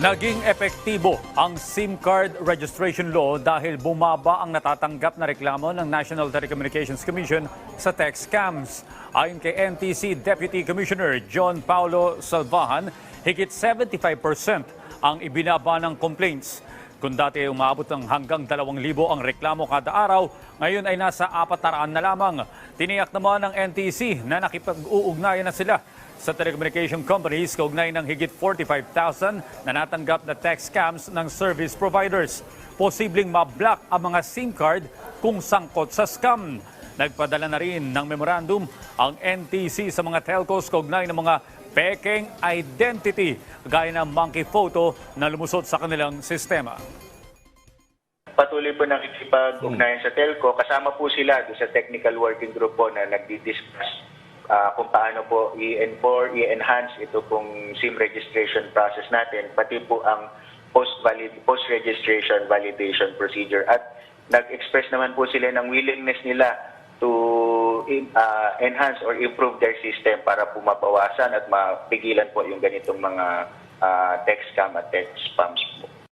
Naging epektibo ang SIM card registration law dahil bumaba ang natatanggap na reklamo ng National Telecommunications Commission sa text scams. Ayon kay NTC Deputy Commissioner John Paulo Salvahan, higit 75% ang ibinaba ng complaints. Kung dati ay umabot ng hanggang 2,000 ang reklamo kada araw, ngayon ay nasa 400 na lamang. Tiniyak naman ng NTC na nakipag-uugnayan na sila sa telecommunication companies kaugnay ng higit 45,000 na natanggap na text scams ng service providers. Posibleng mablock ang mga SIM card kung sangkot sa scam. Nagpadala na rin ng memorandum ang NTC sa mga telcos kaugnay ng mga peking identity gaya ng monkey photo na lumusot sa kanilang sistema. Patuloy po nakikipag-ugnayan sa telco. Kasama po sila sa technical working group po na nagdi-discuss ah, kung paano po i-enforce, i-enhance ito pong SIM registration process natin, pati po ang post-valid, post-registration validation procedure. At nag-express naman po sila ng willingness nila to ah, enhance or improve their system para po mabawasan at mapigilan po yung ganitong mga ah, text scam at text spams po.